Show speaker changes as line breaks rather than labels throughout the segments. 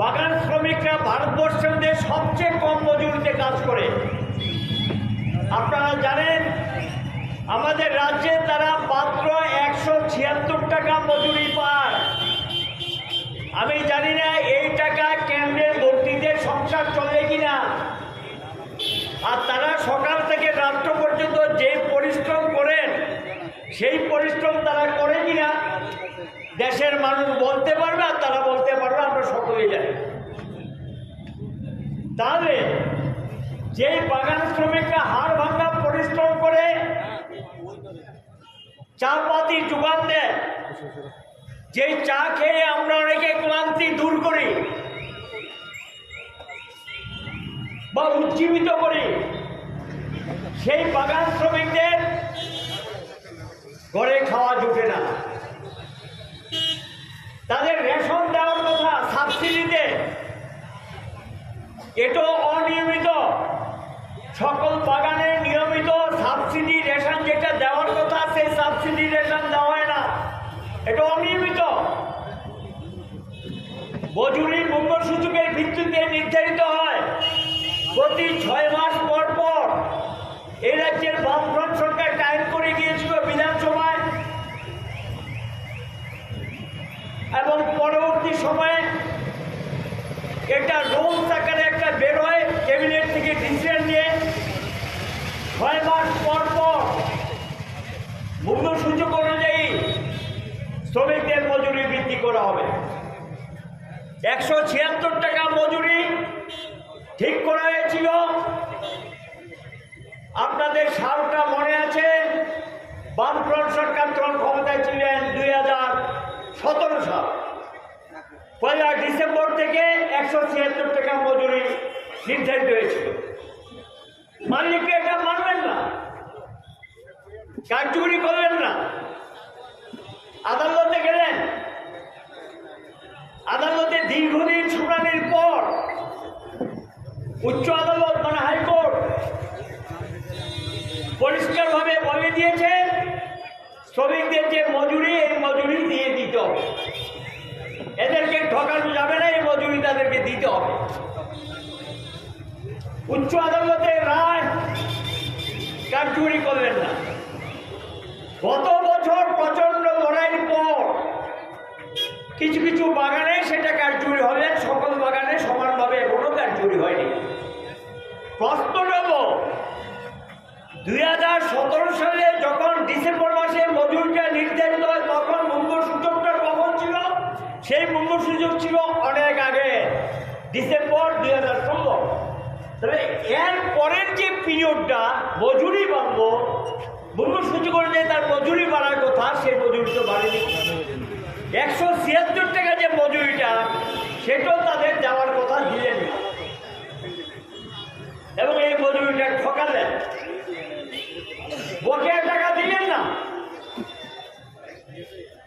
বাগান শ্রমিকরা ভারতবর্ষের মধ্যে সবচেয়ে কম মজুরিতে কাজ করে। আপনারা জানেন, আমাদের রাজ্যে তারা মাত্র একশো ছিয়াত্তর টাকা মজুরি পায়। আমি জানি না এই টাকা কেন্দ্রের ভর্তিতে সংসার চলে কিনা। আর তারা সকাল থেকে রাত্র পর্যন্ত যে পরিশ্রম করেন, সেই পরিশ্রম তারা করে কিনা? দেশের মানুষ বলতে পারবে আর তারা বলতে পারবে, আমরা সকলেই জানি। তাহলে যে বাগান শ্রমিকরা হাড় ভাঙা পরিশ্রম করে চা পাতি যোগান দেয়, যেই চা খেয়ে আমরা অনেকে ক্লান্তি দূর করি বা উজ্জীবিত করি, সেই বাগান শ্রমিকদের ঘরে খাওয়া জুটে না তাদের রেশন দেওয়ার কথা সাবসিডিতে এটাও অনিয়মিত। সকল বাগানে নিয়মিত সাবসিডি রেশন যেটা দেওয়ার কথা, সেই সাবসিডি রেশন দেওয়া হয় না। এটা অনিয়মিত। মজুরি মূল্যসূচকের ভিত্তিতে নির্ধারিত হয়। প্রতি ছয় মাস পর পর এই রাজ্যের বামফ্রন্ট সরকার টাইম করে গিয়েছিল বিধানসভায়। এবং পরবর্তী সময়ে এটা রোলস আকারে একটা বেরোয় ক্যাবিনেট থেকে ডিসিশন নিয়ে ছয় মাস পর পর মূল্যসূচক অনুযায়ী শ্রমিকদের মজুরি বৃদ্ধি করা হবে। একশো ছিয়াত্তর টাকা মজুরি ঠিক করা হয়েছিল। আপনাদের সালটা মনে আছে? বামফ্রন্ট সরকার ক্ষমতায় ছিলেন দুই হাজার সতেরো সাল। পয়লা ডিসেম্বর থেকে একশো ছিয়াত্তর টাকা মজুরি নির্ধারিত হয়েছিল। মালিককে এটা মানবেন না। কার্যকরী করলেন না। আদালতে গেলেন। আদালতে দীর্ঘদিন শুনানির পর উচ্চ আদালত মানে হাইকোর্ট পরিষ্কারভাবে বলে দিয়েছে, শ্রমিকদের যে মজুরি, এই মজুরি দিয়ে দিতে এদেরকে ঠকানো যাবে না, এই মজুরি তাদেরকে দিতে হবে। উচ্চ আদালতের রায় কার্যকরী করলেন না? গত বছর প্রচণ্ড লড়াইয়ের পর কিছু কিছু বাগানে সেটা কার্যকরী হবে? সকল বাগানে সমানভাবে এখনও কার্যকরী হয়নি। প্রশ্ন নেব দুই হাজার সতেরো সালে যখন ডিসেম্বর মাসে মজুরিটা নির্ধারিত হয় তখন মূল্য সূচকটা কখন ছিল সেই মূল্য সুযোগ ছিল অনেক আগে, ডিসেম্বর দুই হাজার ষোলো। তবে এর পরের যে পিরিয়ডটা, মজুরি বাড়বো মূল্য সূচক অনুযায়ী তার মজুরি বাড়ার কথা, সেই মজুরি তো বাড়েনি। একশো ছিয়াত্তর টাকা যে মজুরিটা, সেটাও তাদের দেওয়ার কথা দিলেন না। এবং এই মজুরিটা ঠকালেন। বকেয়া টাকা দিলেন না।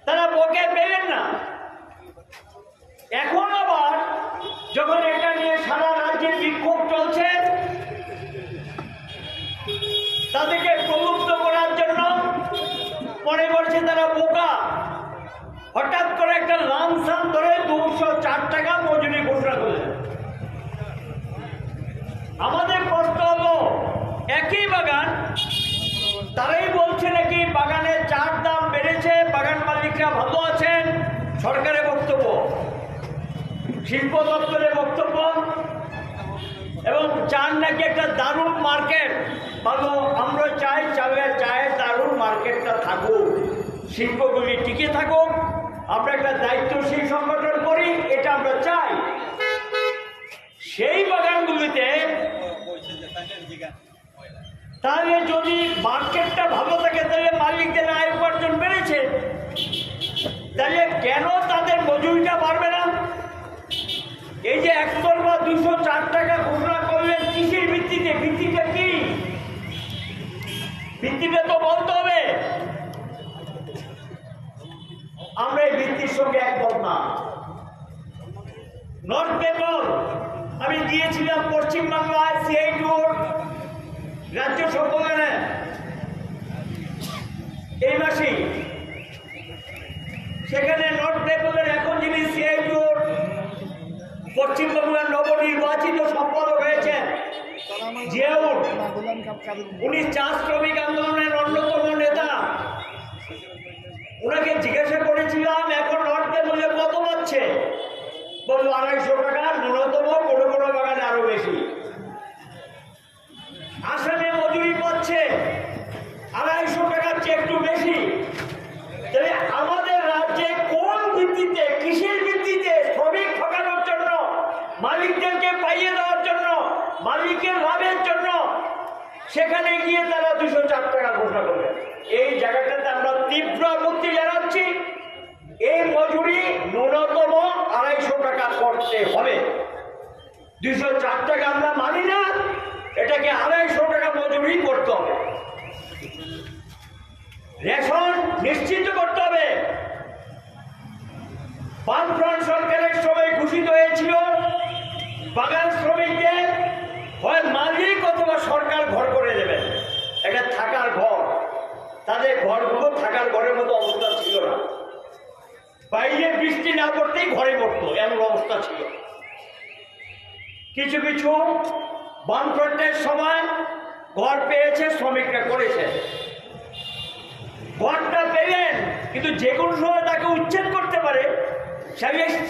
তারা বকে পেলেন না। এখন আবার যখন এটা নিয়ে সারা রাজ্যে বিক্ষোভ চলছে, তাদেরকে প্রলুব্ধ করার জন্য মনে করছে তারা বোকা। হঠাৎ করে একটা লামসাম ধরে দুশো চার টাকা মজুরি ঘোষণা করলেন। আমাদের প্রশ্ন হলো, একই বাগান, তারাই বলছে নাকি বাগানের চার দাম বেড়েছে, বাগান মালিকরা ভালো আছেন? সরকারের বক্তব্য। শিল্প দপ্তরের বক্তব্য এবং চার নাকি একটা দারুণ মার্কেট? ভালো আমরা চাই চালের চায়ের দারুণ মার্কেটটা থাকুক, শিল্পগুলি টিকে থাকুক, আমরা একটা দায়িত্বশীল সংগঠন করি, এটা আমরা চাই। সেই বাগানগুলিতে তাহলে যদি মার্কেটটা ভালো থাকে, তাহলে মালিকদের আয় উপার্জন বেড়েছে। তাহলে কেন তাদের মজুরিটা বাড়বে এই যে বা দুশো চার টাকা ঘোষণা করলেন, কিসের ভিত্তিতে? ভিত্তিটা কি? ভিত্তিটা তো বলতে হবে। আমরা এই ভিত্তির সঙ্গে একমত না। নর্থ বেঙ্গল আমি গিয়েছিলাম পশ্চিমবাংলায় সিআইটুর রাজ্য সম্মেলনে এই মাসেই। সেখানে নর্থ বেঙ্গলের এখন পশ্চিমবাংলার নবনির্বাচিত সম্পাদক হয়েছেন জিয়াউর। উনি চা শ্রমিক আন্দোলনের অন্যতম নেতা। ওনাকে জিজ্ঞাসা করেছিলাম, এখন নর্থে বলে কত পাচ্ছে? বলল, আড়াইশো টাকা ন্যূনতম কোনো কোনো বাগানে আরও বেশি। আসামে মজুরি পাচ্ছে আড়াইশো টাকার চেয়ে একটু বেশি। তাহলে আমাদের রাজ্যে কোন ভিত্তিতে কিসের ভিত্তিতে শ্রমিক ঠকানোর জন্য মালিকদেরকে পাইয়ে দেওয়ার জন্য মালিকের লাভের জন্য সেখানে গিয়ে তারা দুশো চার টাকা ঘোষণা করবে। এই জায়গাটাতে আমরা তীব্র আপত্তি জানাচ্ছি, এই মজুরি ন্যূনতম আড়াইশো টাকা করতে হবে। দুশো চার টাকা আমরা মানি না, এটাকে আড়াইশো টাকা মজুরি করতে হবে। রেশন নিশ্চিত করতে হবে। বামফ্রন্ট সরকারের সময় ঘোষিত হয়েছিল বাগান শ্রমিকদের হয় মালিক অথবা সরকার ঘর করে দেবেন। এটা থাকার ঘর। তাদের ঘরগুলো থাকার ঘরের মতো অবস্থা ছিল না। বাইরে বৃষ্টি না পড়তেই ঘরে পড়তো, এমন অবস্থা ছিল। কিছু কিছু বামফ্রন্টের সময় ঘর পেয়েছে, শ্রমিকরা করেছে। ঘরটা পেলেন, কিন্তু যে কোনো সময় তাকে উচ্ছেদ করতে পারে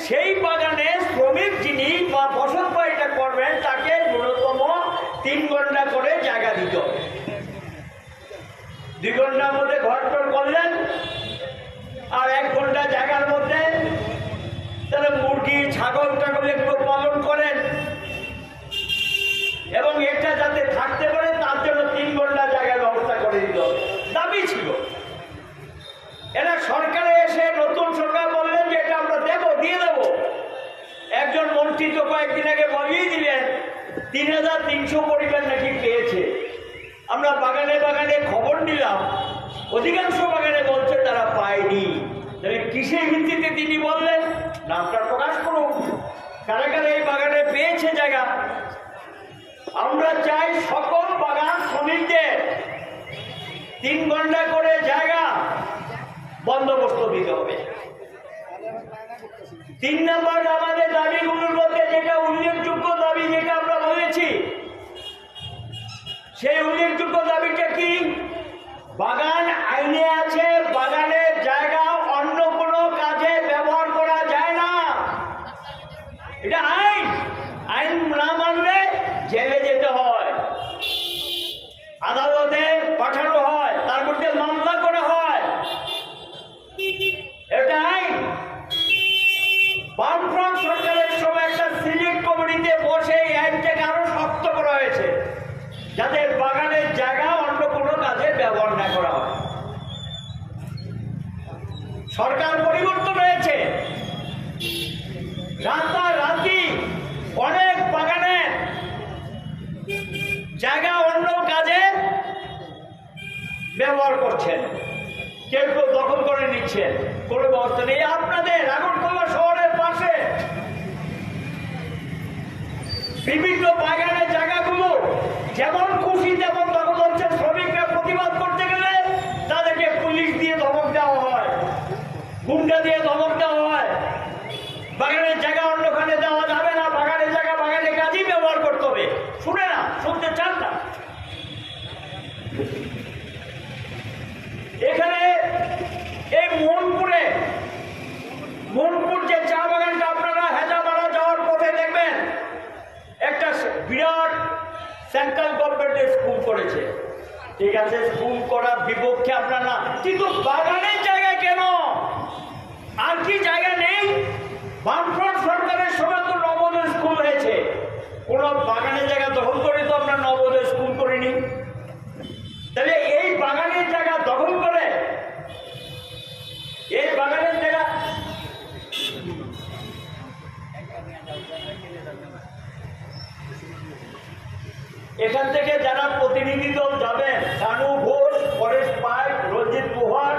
সেই বাগানে শ্রমিক যিনি বা বসত বাড়িটা করবেন, তাকে ন্যূনতম তিন ঘণ্টা করে জায়গা দিত দুই ঘণ্টার মধ্যে ঘর টর করলেন, আর এক ঘণ্টা জায়গার মধ্যে তাহলে মুরগি, ছাগল, টাগল এগুলো পালন করেন। এবং এটা যাতে থাকতে পারে, তার জন্য তিন ঘণ্টা জায়গার ব্যবস্থা করে দিত দাবি ছিল। এরা সরকারে দিয়ে দেবো। একজন মন্ত্রী তো কয়েকদিন আগে বলিয়ে দিলেন, তিন হাজার তিনশো পরিবার নাকি পেয়েছে। আমরা বাগানে বাগানে খবর নিলাম, অধিকাংশ বাগানে বলছে তারা পায়নি। তাহলে কিসের ভিত্তিতে তিনি বললেন? নামটা প্রকাশ করুন। কারা কারা এই বাগানে পেয়েছে জায়গা? আমরা চাই সকল বাগান শ্রমিকদের তিন ঘণ্টা করে জায়গা বন্দোবস্ত দিতে হবে। তিন নম্বর আমাদের দাবিগুলোর মধ্যে যেটা উল্লেখযোগ্য দাবি যেটা আমরা বলেছি, সেই উল্লেখযোগ্য দাবিটা কি? বাগান আইনে আছে বাগানের জায়গা অন্য কোনো কাজে ব্যবহার করা যায় না এটা আইন আইন না মানলে জেলে যেতে হয় আদালতে পাঠানো হয় তার মধ্যে মামলা করা হয় এটা আইন বামফ্রন্ট সরকারের সময় একটা সিলেক্ট কমিটিতে বসে এই আইনটাকে আরও শক্ত করা হয়েছে যাতে বাগানের জায়গা অন্য কোনো কাজে ব্যবহার না করা হয় সরকার পরিবর্তন হয়েছে। রাতারাতি অনেক বাগানে জায়গা অন্য কাজে ব্যবহার করছেন। কেউ কেউ দখল করে নিচ্ছেন। কোনো ব্যবস্থা নেই। আপনাদের আগরতলা শহরের পাশে বিভিন্ন বাগানের জায়গাগুলো যেমন খুশি তেমন দখল হচ্ছে শ্রমিকরা প্রতিবাদ করতে গেলে তাদেরকে পুলিশ দিয়ে ধমক দেওয়া হয় গুন্ডা দিয়ে ধমক দেওয়া হয় বাগানের জায়গা অন্যখানে দেওয়া যাবে না বাগানের জায়গা বাগানের কাজই ব্যবহার করতে হবে শুনে না শুনতে চান না এখানে এই মোহনপুরে মোহনপুর যে চা বাগানটা আপনারা হেজামারা যাওয়ার পথে দেখবেন একটা বিরাট গভর্নমেন্টের স্কুল করেছে। ঠিক আছে, স্কুল করার বিপক্ষে আপনার না, কিন্তু বাগানের জায়গায় কেন? আর কি জায়গা নেই? বামফ্রন্ট সরকারের সময় তো নবোদয় স্কুল হয়েছে। কোনো বাগানের জায়গা দখল করে এখান থেকে যারা প্রতিনিধি দল যাবেন কানু ঘোষ, পরেশ পাই রঞ্জিত পোহার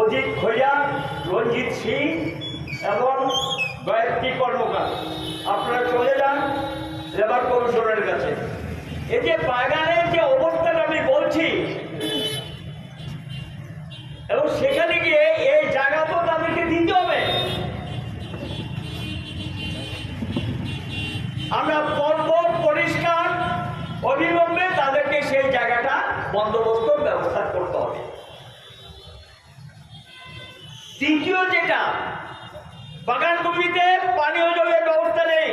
অজিত খৈয়া, রঞ্জিত সিং এবং গায়ত্রী কর্মকার। আপনারা চলে যান লেবার কমিশনের কাছে। এই যে বাগানের যে অবস্থাটা আমি বলছি, এবং সেখানে গিয়ে এই জায়গা তো তাদেরকে দিতে হবে। আমরা পর্ব অবিলম্বে তাদেরকে সেই জায়গাটা বন্দোবস্ত ব্যবস্থা করতে হবে। দ্বিতীয় যেটা বাগানগুলিতে পানীয় জলের ব্যবস্থা নেই।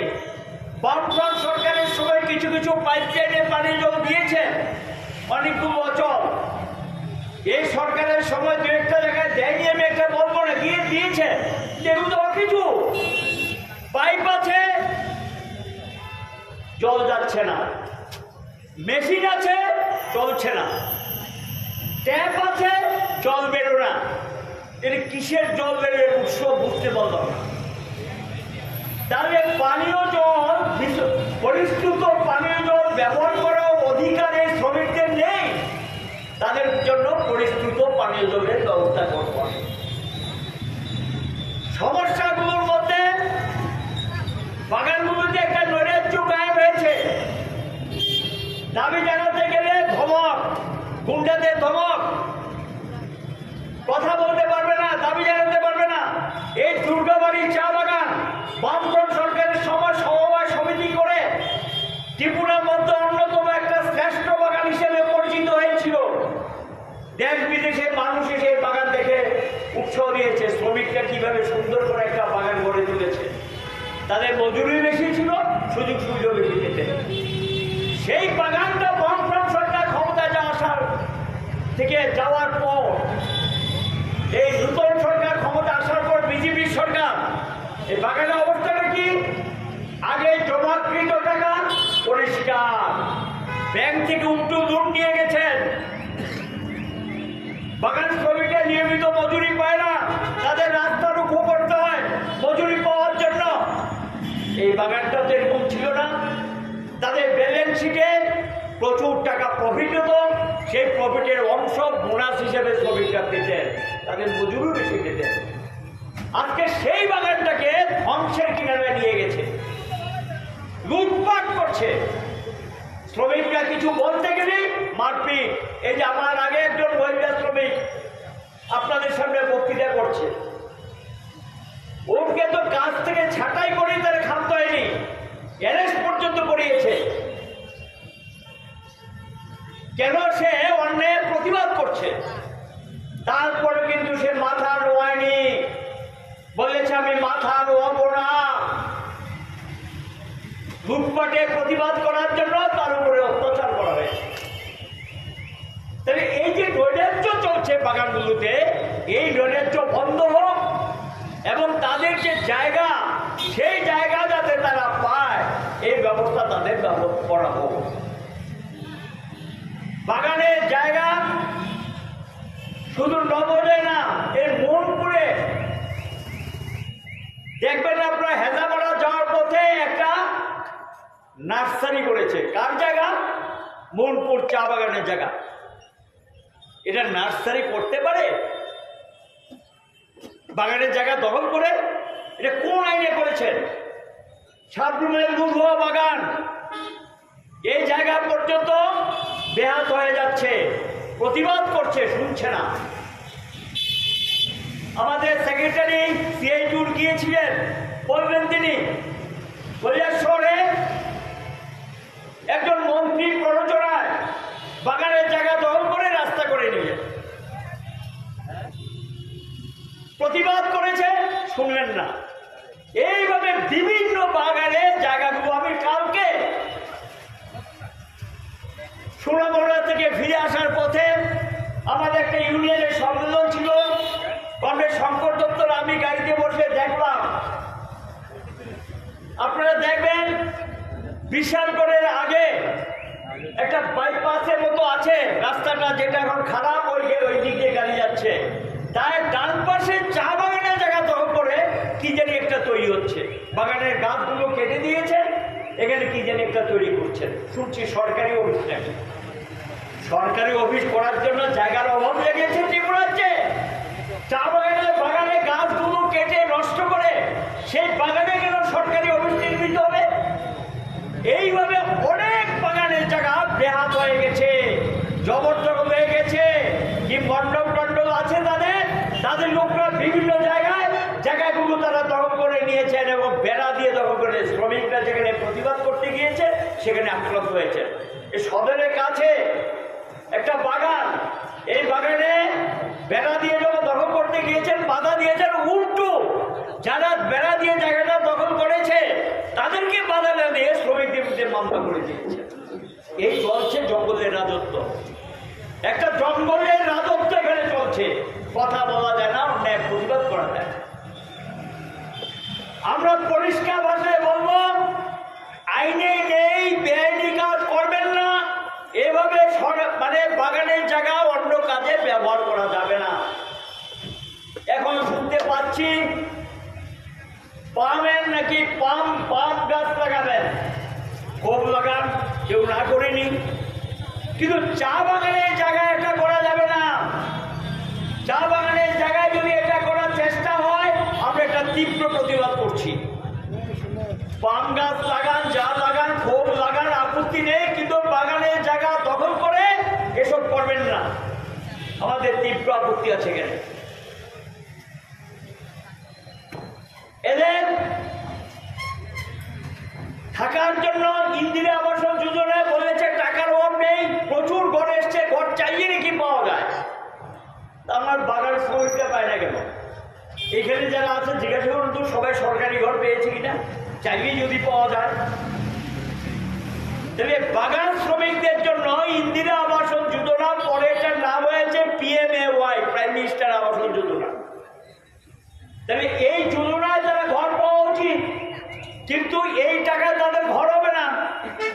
বামফ্রন্ট সরকারের সময় কিছু কিছু পাইপ লাইনে পানীয় জল দিয়েছে অনেকগুলো অচল। এই সরকারের সময় দু একটা জায়গায় দেয়নি, আমি একটা বলব না, দিয়ে দিয়েছে। তো কিছু পাইপ আছে, জল যাচ্ছে না। মেশিন আছে, চলছে না। ট্যাপ আছে জল বেরো না। এটা কিসের জল বেরোয় উৎস বুঝতে পারলাম না। তাহলে পানীয় জল পরিশ্রুত পানীয় জল ব্যবহার করার অধিকার এই শ্রমিকদের নেই। তাদের জন্য পরিশ্রুত পানীয় জলের ব্যবস্থা করতে হবে সমস্যাগুলোর মধ্যে বাগানগুলোতে একটা হয়েছে দাবি জানাতে গেলে ধমক গুন্ডাদের ধমক। কথা বলতে পারবে না, দাবি জানাতে পারবে না। এই দুর্গাবাড়ি চা বাগান বামফ্রন্ট সরকারের সময় সমবায় সমিতি করে ত্রিপুরার মধ্যে অন্যতম একটা শ্রেষ্ঠ বাগান হিসেবে পরিচিত হয়েছিল। দেশ বিদেশে মানুষ এসে বাগান দেখে উৎসাহ দিয়েছে, শ্রমিকরা কীভাবে সুন্দর করে একটা বাগান গড়ে তুলেছে। তাদের মজুরি বেশি ছিল সুযোগ সুবিধা বেশি পেতেন সেই বাগানটা বামফ্রন্ট সরকার ক্ষমতায় আসার থেকে যাওয়ার পর, এই নূতন সরকার ক্ষমতা আসার পর বিজেপি সরকার, এই বাগানের অবস্থাটা কি? আগে জমাকৃত টাকা পরিষ্কার। ব্যাংক থেকে উল্টো লোন নিয়ে গেছেন। বাগান শ্রমিকরা নিয়মিত মজুরি পায় না, তাদের রাস্তা রুখো করতে হয় মজুরি পাওয়ার জন্য। এই বাগানটা তো এরকম ছিল না তাদের ব্যালেন্স প্রচুর টাকা প্রফিট হতো। সেই প্রফিটের অংশ বোনাস হিসেবে শ্রমিকরা পেতেন, তাদের মজুরি বেশি পেতেন। আজকে সেই বাগানটাকে ধ্বংসের কিনারে নিয়ে গেছে। লুটপাট করছে। শ্রমিকরা কিছু বলতে গেলে মারপিট। এই যে আমার আগে একজন মহিলা শ্রমিক আপনাদের সামনে বক্তৃতা করছে। ওকে তো কাজ থেকে ছাঁটাই করে তার খামতে হয়নি। অ্যারেস্ট পর্যন্ত করিয়েছে কেন সে অন্যায়ের প্রতিবাদ করছে? তারপরে কিন্তু সে মাথা নোয়ায়নি। বলেছে, আমি মাথা নোয়াবো না। লুটপাটে প্রতিবাদ করার জন্য তার উপরে অত্যাচার করা হয়েছে। তাহলে এই যে নৈরাজ্য চলছে বাগানগুলোতে, এই নৈরাজ্য বন্ধ হোক এবং তাদের যে জায়গা, সেই জায়গা যাতে তারা পায়, এই ব্যবস্থা তাদের করা হোক। বাগানের জায়গা শুধু নবদে না, এর মনপুরে। দেখবেন আপনার হেজামারা যাওয়ার পথে একটা নার্সারি করেছে। কার জায়গা? মনপুর চা বাগানের জায়গা। এটা নার্সারি করতে পারে? বাগানের জায়গা দখল করে? এটা কোন আইনে করেছেন? সাবরুমের লুধুয়া বাগান। এই জায়গা পর্যন্ত বেহাত হয়ে যাচ্ছে, প্রতিবাদ করছে, শুনছে না। আমাদের সেক্রেটারি সিআই টুর গিয়েছিলেন, বলবেন তিনি কৈলাসরে একজন মন্ত্রী প্ররোচনায় বাগানের জায়গা দখল করে রাস্তা করে নিয়ে প্রতিবাদ করেছে, শুনলেন না। এইভাবে বিভিন্ন বাগানে জায়গাগুলো আমি কালকে সোনামোড়া থেকে ফিরে আসার পথে আমাদের একটা ইউনিয়নের সম্মেলন ছিল। কমরেড শঙ্কর দত্তর আমি গাড়িতে বসে দেখলাম। আপনারা দেখবেন, বিশালগড়ের আগে একটা বাইপাসের মতো আছে। রাস্তাটা যেটা এখন খারাপ ওই ওই দিক দিয়ে গাড়ি যাচ্ছে। তাই ডান পাশে চা বাগানের জায়গা দখল করে কি জানি একটা তৈরি হচ্ছে। বাগানের গাছগুলো কেটে দিয়েছেন এখানে কি জানি একটা তৈরি করছেন শুনছি সরকারি নাকি সরকারি অফিস করার জন্য জায়গার অভাব লেগেছে ত্রিপুরাজ্যে চা বাগানের বাগানে গাছগুলো কেটে নষ্ট করে সেই বাগানে কেন সরকারি অফিস নির্মিত হবে? এইভাবে অনেক বাগানের জায়গা বেহাত হয়ে গেছে জবরদখল হয়ে গেছে। কি মণ্ডপ টণ্ডল আছে তাদের? তাদের লোকরা বিভিন্ন জায়গায় জায়গাগুলো তারা দখল করে নিয়েছেন এবং বেড়া দিয়ে দখল করে শ্রমিকরা যেখানে প্রতিবাদ করতে গিয়েছে, সেখানে আক্রান্ত হয়েছে এই সদরের কাছে একটা বাগান। এই বাগানে বেড়া দিয়ে যখন দখল করতে গিয়েছেন, বাধা দিয়েছেন, উল্টো। যারা বেড়া দিয়ে জায়গাটা দখল করেছে, তাদেরকে বাধা না দিয়ে শ্রমিকদের মামলা করে দিয়েছে। এই চলছে জঙ্গলের রাজত্ব। একটা জঙ্গলের রাজত্ব এখানে চলছে। কথা বলা যায় না, অন্যায় প্রতিবাদ করা যায়। আমরা পরিষ্কার ভাষায় বলব, আইনে নেই, বেআইনি কাজ করবেন না। এভাবে মানে বাগানের জায়গা অন্য কাজে ব্যবহার করা যাবে না। এখন শুনতে পাচ্ছি, পামের নাকি পাম পাম গাছ লাগাবেন। খুব লাগান, কেউ না করেনি। কিন্তু চা বাগানের জায়গায় এসব করবেন না। আমাদের তীব্র আপত্তি আছে এখানে। এদের থাকার জন্য ইন্দিরা আবাসন যোজনায় বলেছে, টাকার অভাব নেই, প্রচুর ঘর এসছে, ঘর চাইয়ে নাকি পাওয়া যায়। আমার বাগান শ্রমিকটা পায় না কেন? এখানে যারা আছে, জিজ্ঞাসা করুন তো, সবাই সরকারি ঘর পেয়েছে কিনা? চাইলে যদি পাওয়া যায়। তবে বাগান শ্রমিকদের জন্য ইন্দিরা আবাসন যোজনা পরে এটার নাম হয়েছে পিএমএ ওয়াই প্রাইম মিনিস্টার আবাসন যোজনা। তবে এই যোজনায় তারা ঘর পাওয়া উচিত, কিন্তু এই টাকা তাদের ঘর হবে না,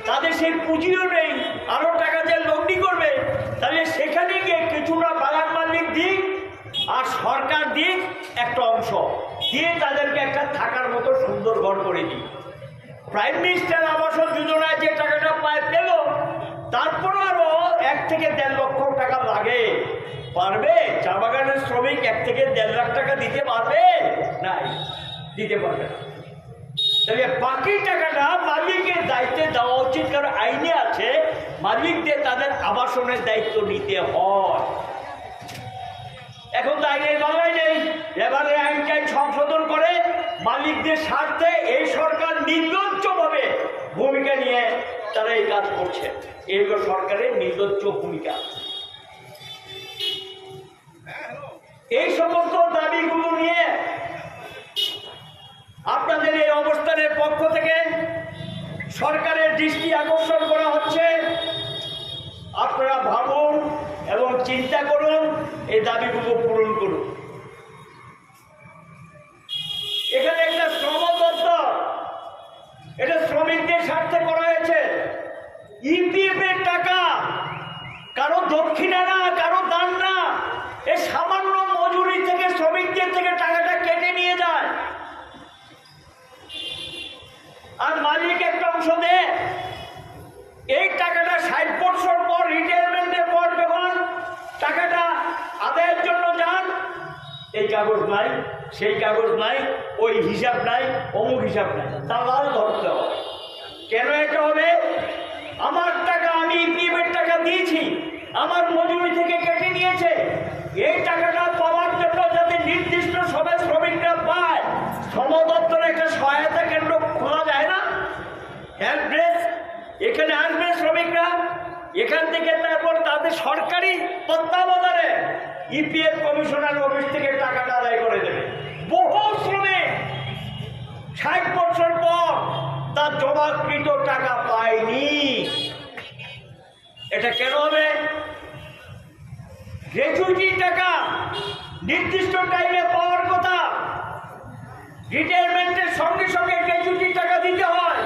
তাদের সেই পুঁজিও নেই, আরও টাকা যে লগ্নি করবে, তাহলে সেখানে গিয়ে কিছুটা বাগান মালিক দিক আর সরকার দিক একটা অংশ, দিয়ে তাদেরকে একটা থাকার মতো সুন্দর ঘর করে দিই প্রাইম মিনিস্টার আবাসন যোজনায় যে টাকাটা পায় পেল তারপরও আরও এক থেকে দেড় লক্ষ টাকা লাগে। পারবে? চা বাগানের শ্রমিক এক থেকে দেড় লাখ টাকা দিতে পারবে? নাই, দিতে পারবে না। তাহলে বাকি টাকাটা মালিকের দায়িত্বে দেওয়া উচিত, কারণ আইনে আছে, মালিকদের তাদের আবাসনের দায়িত্ব নিতে হয়। এখন তো আইনের বাংলায় নেই। এবারে আইনটাই সংশোধন করে মালিকদের স্বার্থে এই সরকার নির্লজ্জভাবে ভূমিকা নিয়ে তারা এই কাজ করছে। এই হলো সরকারের নির্লজ্জ ভূমিকা এই সমস্ত দাবিগুলো নিয়ে আপনাদের এই অবস্থানের পক্ষ থেকে সরকারের দৃষ্টি আকর্ষণ করা হচ্ছে আপনারা ভাবুন এবং চিন্তা করুন এই দাবিগুলো পূরণ করুন এখানে একটা শ্রম দপ্তর এটা শ্রমিকদের স্বার্থে করা হয়েছে ইপিএফ এর টাকা কারও দক্ষিণা না কারও দান না এই সামান্য মজুরি থেকে শ্রমিকদের থেকে টাকাটা কেটে নিয়ে যায় আর মালিক একটা অংশ দেয় এই টাকাটা ষাট বছর পর রিটায়ারমেন্টের পর যখন টাকাটা আদায়ের জন্য যান এই কাগজ নাই সেই কাগজ নাই ওই হিসাব নাই অমুক হিসাব নাই দালাল ধরতে হবে কেন এটা হবে আমার টাকা আমি ইপিএফের টাকা দিয়েছি আমার মজুরি থেকে কেটে নিয়েছে এই টাকাটা পাওয়ার জন্য যাতে নির্দিষ্ট সবাই শ্রমিকরা পায় শ্রম দপ্তরে একটা সহায়তা কেন্দ্র খোলা যায় না ডেস্ক এখানে আসবে শ্রমিকরা। এখান থেকে তারপর তাদের সরকারি তত্ত্বাবধানে ইপিএফ কমিশনার অফিস থেকে টাকাটা আদায় করে দেবে। বহু শ্রমিক ষাট বছর পর তার জমাকৃত টাকা পায়নি। এটা কেন হবে? গ্র্যাচুইটি টাকা নির্দিষ্ট টাইমে পাওয়ার কথা। রিটায়ারমেন্টের সঙ্গে সঙ্গে গ্র্যাচুইটি টাকা দিতে হয়।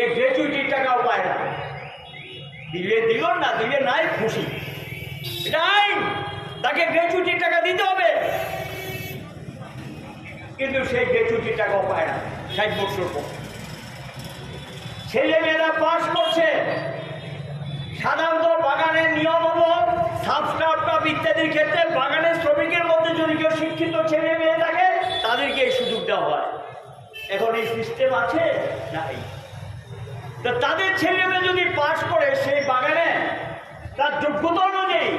এই গ্র্যাচুইটির টাকাও পায় না। দিলে দিল না, দিলে নাই খুশি। এটা আইন। তাকে গ্র্যাচুইটির টাকা দিতে হবে। কিন্তু সেই গ্র্যাচুইটির টাকাও পায় না, ষাট বছর পর। ছেলে মেয়েরা পাস করছে। সাধারণত বাগানের নিয়ম হলো সাবস্টার্টআপ ইত্যাদির ক্ষেত্রে বাগানের শ্রমিকের মধ্যে যদি কেউ শিক্ষিত ছেলে মেয়ে থাকে, তাদেরকে এই সুযোগ দেওয়া হয়। এখন এই সিস্টেম আছে? নাই। তা তাদের ছেলে মেয়ে যদি পাশ করে সেই বাগানে, তার যোগ্যতা অনুযায়ী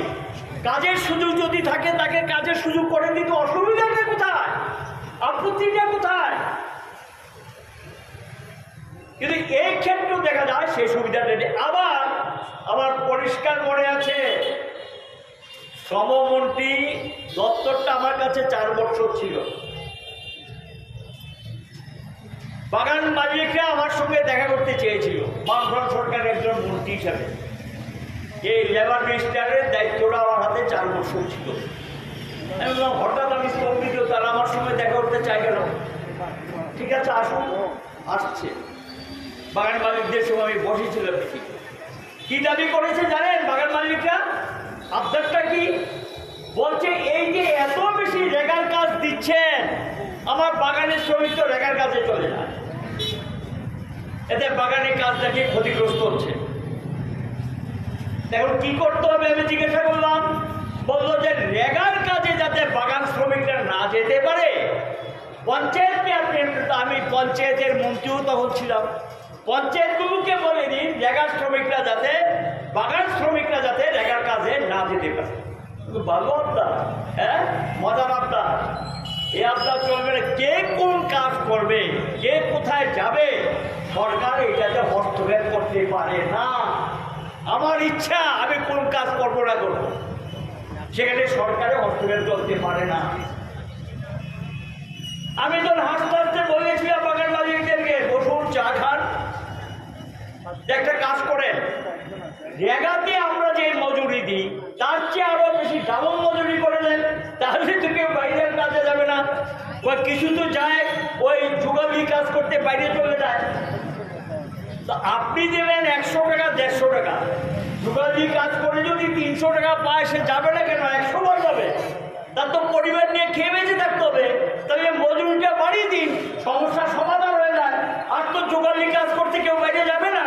কাজের সুযোগ যদি থাকে, তাকে কাজের সুযোগ করে দিতে অসুবিধাটা কোথায়? আপত্তিটা কোথায়? কিন্তু এই ক্ষেত্রেও দেখা যায়, সেই সুবিধাটা নেই। আবার আমার পরিষ্কার মনে আছে, শ্রমমন্ত্রী দপ্তরটা আমার কাছে চার বছর ছিল। বাগান মালিকরা আমার সঙ্গে দেখা করতে চেয়েছিল। বামফ্রন্ট সরকারের একজন মন্ত্রী হিসাবে। এই লেবার মিনিস্টারের দায়িত্বটা আমার হাতে চার বছর ছিল। আমি বললাম, হঠাৎ আমি স্তম্ভিত তারা আমার সঙ্গে দেখা করতে চাই কেন? ঠিক আছে আসুন। আসছে। বাগান মালিকদের সঙ্গে আমি বসেছিলাম দেখি। কি দাবি করেছে জানেন বাগান মালিকরা? আবদারটা কি? বলছে এই যে এত বেশি রেগার কাজ দিচ্ছেন আমার বাগানের শ্রমিক তো রেগার কাজে চলে যায় এতে বাগানের কাজটাকে ক্ষতিগ্রস্ত হচ্ছে। এখন কি করতে হবে আমি জিজ্ঞাসা করলাম। বলল যে রেগার কাজে যাতে বাগান শ্রমিকরা না যেতে পারে। পঞ্চায়েতকে আপনি আমি পঞ্চায়েতের মন্ত্রীও তখন ছিলাম। পঞ্চায়েতগুলোকে বলে দিন রেগার শ্রমিকরা যাতে, বাগান শ্রমিকরা যাতে রেগার কাজে না যেতে পারে। কিন্তু ভালো আপনার হ্যাঁ? মজার আপনার এই আপনার চলবে না কে কোন কাজ করবে? কে কোথায় যাবে? সরকার এটাতে হস্তক্ষেপ করতে পারে না। আমার ইচ্ছা, আমি কোন কাজ করব না করব সেখানে সরকারে হস্তক্ষেপ চলতে পারে না। আমি তো হাসতে হাসতে বলেছিলাম বাগান মালিকদেরকে বসুন, চা খান। একটা কাজ করেন। রেগাতে আমরা যে মজুরি দিই ওই কিছু তো যায়, ওই যুগালি কাজ করতে বাইরে চলে যায়। তো আপনি দেবেন একশো টাকা, দেড়শো টাকা। যুগালি কাজ করে যদি তিনশো টাকা পায়, সে যাবে না কেন? একশো বার যাবে। তার তো পরিবার নিয়ে খেয়ে বেঁচে থাকতে হবে। তাহলে মজুরিটা বাড়িয়ে দিন, সমস্যার সমাধান হয়ে যায়। আর তো যোগালি কাজ করতে কেউ বাইরে যাবে না।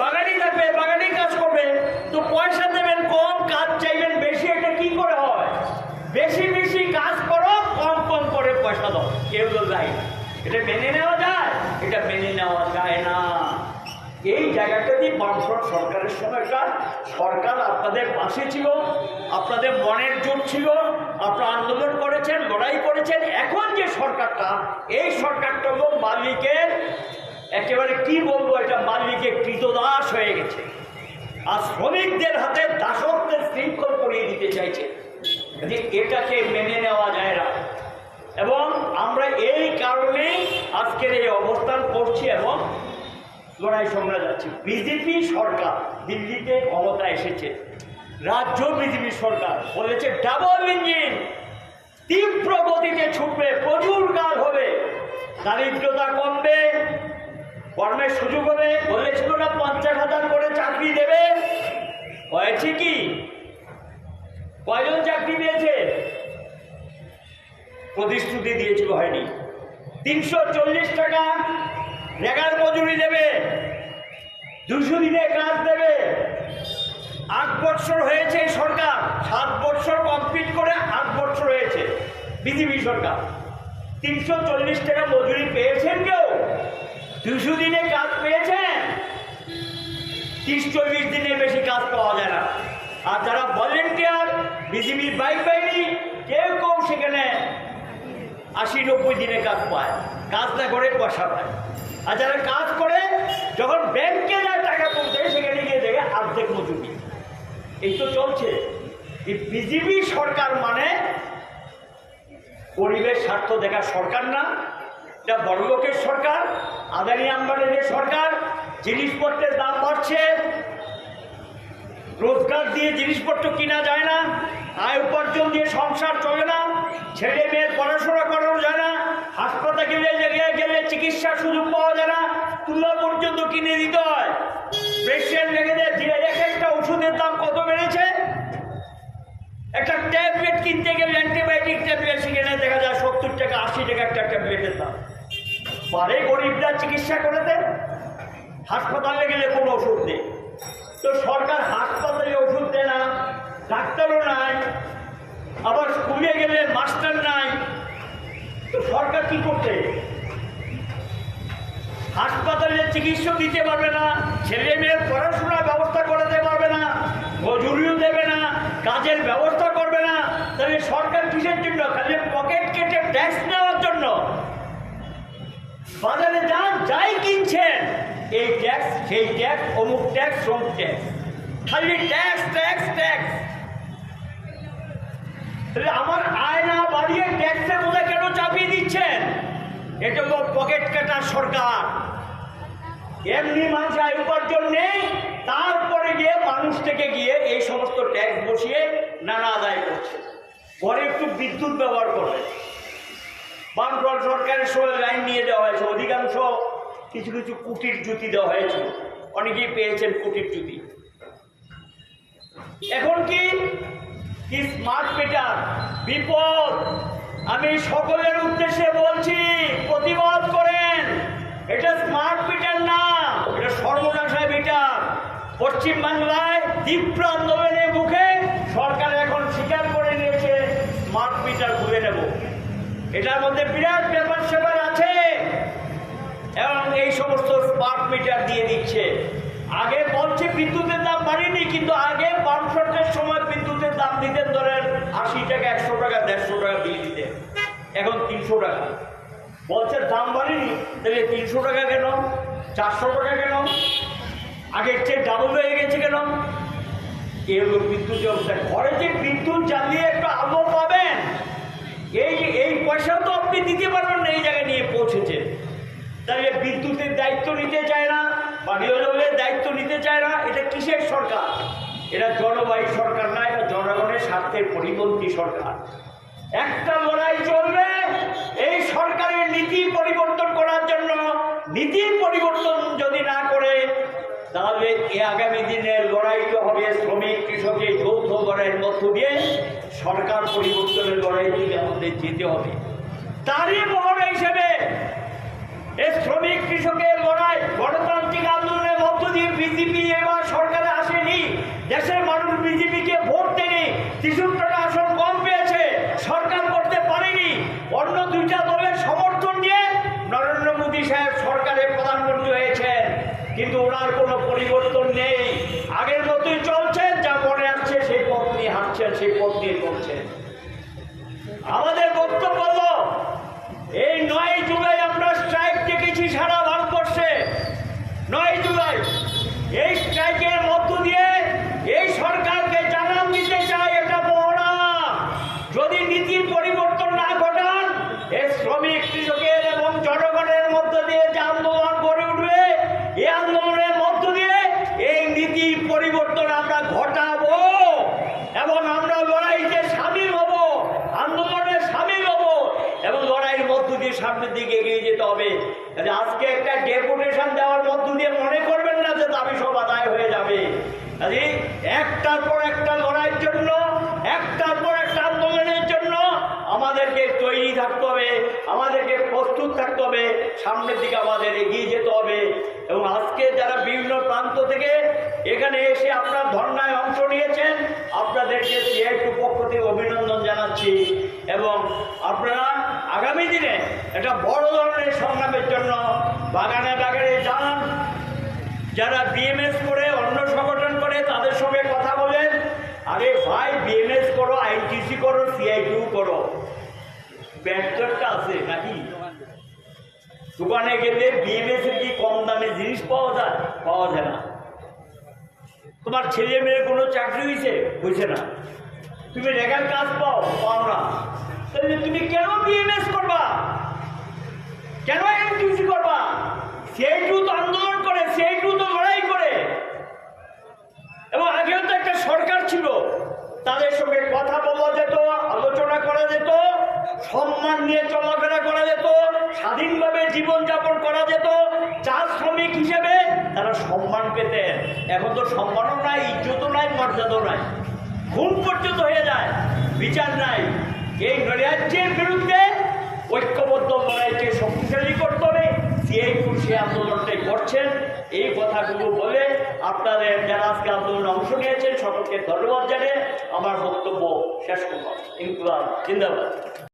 বাগানি থাকবে বাগানি কাজ করবে। তো পয়সা দেবেন কম, কাজ চাইবেন বেশি, এটা কি করে হয়? বেশি বেশি কাজ পয়সা দাও, কেউ তো যায় না। এটা মেনে নেওয়া যায়, এটা মেনে নেওয়া যায় না। এই জায়গাটাতেই বামফ্রন্ট সরকারের সময়কার, সরকার আপনাদের পাশে ছিল, আপনাদের মনের জোর ছিল, আপনারা আন্দোলন করেছেন, লড়াই করেছেন, এখন যে সরকারটা, এই সরকারটা মালিকের, একেবারে কি বলব, এটা মালিকের কৃতদাস হয়ে গেছে। আর শ্রমিকদের হাতে দাসত্বের শৃঙ্খল করিয়ে দিতে চাইছে। এটাকে মেনে নেওয়া যায় না এবং আমরা এই কারণেই আজকের এই অবস্থান করছি এবং লড়াই সংগ্রাম যাচ্ছে। বিজেপি সরকার দিল্লিতে ক্ষমতা এসেছে। রাজ্য বিজেপি সরকার বলেছে ডাবল ইঞ্জিন তীব্র গতিতে ছুটবে, প্রচুর কাজ হবে, দারিদ্রতা কমবে, কর্মের সুযোগ হবে। বলেছিল না, পঞ্চাশ হাজার করে চাকরি দেবে। হয়েছে কি? কয়জন চাকরি পেয়েছে? প্রতিশ্রুতি দিয়েছিল হয়নি। তিনশো চল্লিশ টাকা রেগার মজুরি দেবে, দুশো দিনে কাজ দেবে। আট বৎসর হয়েছে এই সরকার, সাত বৎসর কমপ্লিট করে আট বৎসর হয়েছে বিজেপি সরকার। তিনশো চল্লিশ টাকা মজুরি পেয়েছেন কেউ? দুশো দিনে কাজ পেয়েছেন? তিরিশ চল্লিশ দিনের বেশি কাজ পাওয়া যায় না। আর যারা ভলেন্টিয়ার বিজেপি বাইক বাহিনী কেউ কেউ সেখানে আশি নব্বই দিনে কাজ পায়। কাজ না করে পয়সা পায়। আর যারা কাজ করে, যখন ব্যাংকে যায় টাকা তুলতে, সেখানে গিয়ে দেখে অর্ধেক মজুরি। এই তো চলছে। এই বিজেপি সরকার মানে পরিবেশ, স্বার্থ দেখা সরকার না। এটা বড়লোকের সরকার, আদানি আম্বানির সরকার, জিনিসপত্রের দাম বাড়ছে। রোজগার দিয়ে জিনিসপত্র কিনা যায় না। আয় উপার্জন দিয়ে সংসার চলে না। ছেলে মেয়ের পড়াশোনা করানো যায় না হাসপাতালে গেলে জায়গায় গেলে চিকিৎসার সুযোগ পাওয়া যায় না, তুলা পর্যন্ত কিনে দিতে হয়। প্রেসিডেন্ট লেগে দেয় যে এক একটা ওষুধের দাম কত বেড়েছে? একটা ট্যাবলেট কিনতে গেলে অ্যান্টিবায়োটিক ট্যাবলেট সেখানে দেখা যায় সত্তর টাকা, আশি টাকা একটা ট্যাবলেটের দাম। পারে গরিবরা চিকিৎসা করে দেয় হাসপাতালে গেলে কোনো ওষুধ নেই। তো সরকার হাসপাতালে ওষুধ দেয় না, ডাক্তারও নাই, আবার স্কুলে গেলে মাস্টার নাই। তো সরকার কি করতে হাসপাতালে চিকিৎসা দিতে পারবে না, ছেলে মেয়ের পড়াশোনার ব্যবস্থা করাতে পারবে না, মজুরিও দেবে না, কাজের ব্যবস্থা করবে না, তাহলে সরকার কিসের জন্য? খালি পকেট কেটে ট্যাক্স নেওয়ার জন্য। বাজারে যান, যাই কিনছেন, এই ট্যাক্স সেই ট্যাক্স অমুক ট্যাক্স শ্রম ট্যাক্স খালি ট্যাক্স ট্যাক্স ট্যাক্স তাহলে আমার আয় না বাড়িয়ে ট্যাক্সের মধ্যে কেন চাপিয়ে দিচ্ছেন? এটা পকেট কাটার সরকার। এমনি মানুষ আয় উপার্জন নেই, তারপরে গিয়ে মানুষ থেকে গিয়ে এই সমস্ত ট্যাক্স বসিয়ে নানা আদায় করছে। পরে একটু বিদ্যুৎ ব্যবহার করে বামফ্রন্ট সরকারের সময় লাইন নিয়ে দেওয়া হয়েছে। অধিকাংশ কিছু কিছু কুটির জুতি দেওয়া হয়েছে। অনেকেই পেয়েছেন কুটির জুতি। এখন কি? স্মার্ট মিটার বিপদ! আমি সকলের উদ্দেশ্যে বলছি, প্রতিবাদ করেন। এটা স্মার্ট মিটার না, এটা সর্বনাশায় মিটার। পশ্চিমবাংলায় তীব্র আন্দোলনের মুখে সরকার এখন স্বীকার করে নিয়েছে, স্মার্ট মিটার খুলে নেব। এটার মধ্যে বিরাট ব্যাপার স্যাপার আছে। এবং এই সমস্ত স্মার্ট মিটার দিয়ে দিচ্ছে। আগে বলছে বিদ্যুতের দাম বাড়েনি, কিন্তু আগে বামফ্রন্টের সময় দিতেন ধরেন আশি টাকা, একশো টাকা, দেড়শো টাকা বিল দিতেন। এখন তিনশো টাকা। বলছে, দাম বাড়েনি, তাহলে তিনশো টাকা কেন? চারশো টাকা কেন? আগের চেয়ে ডাবল হয়ে গেছে কেন? এই হলো বিদ্যুৎ ব্যবস্থা। ঘরে যে বিদ্যুৎ জ্বালিয়ে একটা আলো পাবেন, এই এই পয়সা তো আপনি দিতে পারবেন না এই জায়গায় নিয়ে পৌঁছেছে তাহলে বিদ্যুতের দায়িত্ব নিতে চায় না পানীয় জলের দায়িত্ব নিতে চায় না, এটা কিসের সরকার? এটা জলবায়ু সরকার না, এটা জনগণের স্বার্থের পরিপন্থী সরকার। একটা লড়াই চলবে, এই সরকারের নীতি পরিবর্তন করার জন্য। নীতির পরিবর্তন যদি না করে, তাহলে এ আগামী দিনের লড়াইটা হবে শ্রমিক, কৃষকের যৌথ লড়াইয়ের মধ্য দিয়ে। সরকার পরিবর্তনের লড়াই দিকে আমাদের যেতে হবে। তারই মহড়া হিসেবে এই শ্রমিক, কৃষকের লড়াই, গণতান্ত্রিক আন্দোলনের মধ্য দিয়ে বিজেপি এবার সরকারে দেশের মানুষ বিজেপিকে ভোট দেয়নি তেষট্টিটা আসন কম পেয়েছে, সরকার করতে পারেনি। অন্য দুইটা দলের সমর্থন নিয়ে নরেন্দ্র মোদী সাহেব সরকারের প্রধানমন্ত্রী হয়েছেন, কিন্তু ওনার কোনো পরিবর্তন নেই। আগের মতোই চলছেন যা মনে আসছে সেই পথ নিয়ে হাঁটছেন, সেই পথ নিয়ে চলছেন। আমাদের বক্তব্য হলো এই নয় জুলাই আমরা স্ট্রাইক ডেকেছি সারা ভারতবর্ষে নয় জুলাই এই স্ট্রাইকের মধ্য দিয়ে এই সরকারকে জানান দিতে চাই এটা মহড়া যদি নীতির পরিবর্তন না ঘটান এই শ্রমিক কৃষকের এবং জনগণের মধ্য দিয়ে যে আন্দোলন গড়ে উঠবে এই আন্দোলনের মধ্য দিয়ে এই নীতির পরিবর্তন আমরা ঘটাবো এবং আমরা লড়াইতে সামিল হব আন্দোলনে সামিল হব এবং লড়াইয়ের মধ্য দিয়ে সামনের দিকে এগিয়ে যেতে হবে। আজকে একটা ডেপুটেশন দেওয়ার মধ্য দিয়ে মনে করবেন না যে দাবি সব আদায় হয়ে যাবে। একটার পর একটা লড়াইয়ের জন্য, একটার পর একটা আন্দোলনের জন্য আমাদেরকে তৈরি থাকতে হবে, আমাদেরকে প্রস্তুত থাকতে হবে, সামনের দিকে আমাদের এগিয়ে যেতে হবে। এবং আজকে যারা বিভিন্ন প্রান্ত থেকে এখানে এসে আপনার ধর্নায় অংশ নিয়েছেন, আপনাদেরকে সিআইটু পক্ষ থেকে অভিনন্দন জানাচ্ছি। এবং আপনারা আগামী দিনে একটা বড় ধরনের সংগ্রামের জন্য বাগানে বাগানে যান। যারা বিএমএস করে অন্য সংগঠন করে, তাদের সঙ্গে কথা বলেন। আরে ভাই বিএমএস করো আইটিসি করো সিআইটিউ করো। ব্যাংকটা আছে নাকি? দোকানে গেলে বিএমএস এর কি কম দামে জিনিস পাওয়া যায়? পাওয়া যায় না। তোমার ছেলে মেয়ে কোনো চাকরি হয়েছে হয়েছে না। তুমি রেখার কাজ পাও পাও না। তাহলে তুমি কেন বিএমএস করবা? কেন এনটিউসি করবা? সেইটু তো আন্দোলন করে সেইটু তো লড়াই করে। এবং আগেও তো একটা সরকার ছিল, তাদের সঙ্গে কথা বলা যেত, আলোচনা করা যেত, সম্মান নিয়ে চলাফেরা করা যেত, স্বাধীনভাবে জীবনযাপন করা যেত। চা শ্রমিক হিসেবে তারা সম্মান পেতেন। এখন তো সম্মানও নাই, ইজ্জতও নাই, মর্যাদাও নাই। খুন পর্যন্ত হয়ে যায়, বিচার নাই। এই নৈরাজ্যের বিরুদ্ধে ঐক্যবদ্ধ লড়াইকে শক্তিশালী করতে হবে, সেই সে আন্দোলনটাই করছেন। এই কথাগুলো বলে আপনাদের যারা আজকে আন্দোলনে অংশ নিয়েছেন, সকলকে ধন্যবাদ জানিয়ে আমার বক্তব্য শেষ করব ইনকুলাম জিন্দাবাদ।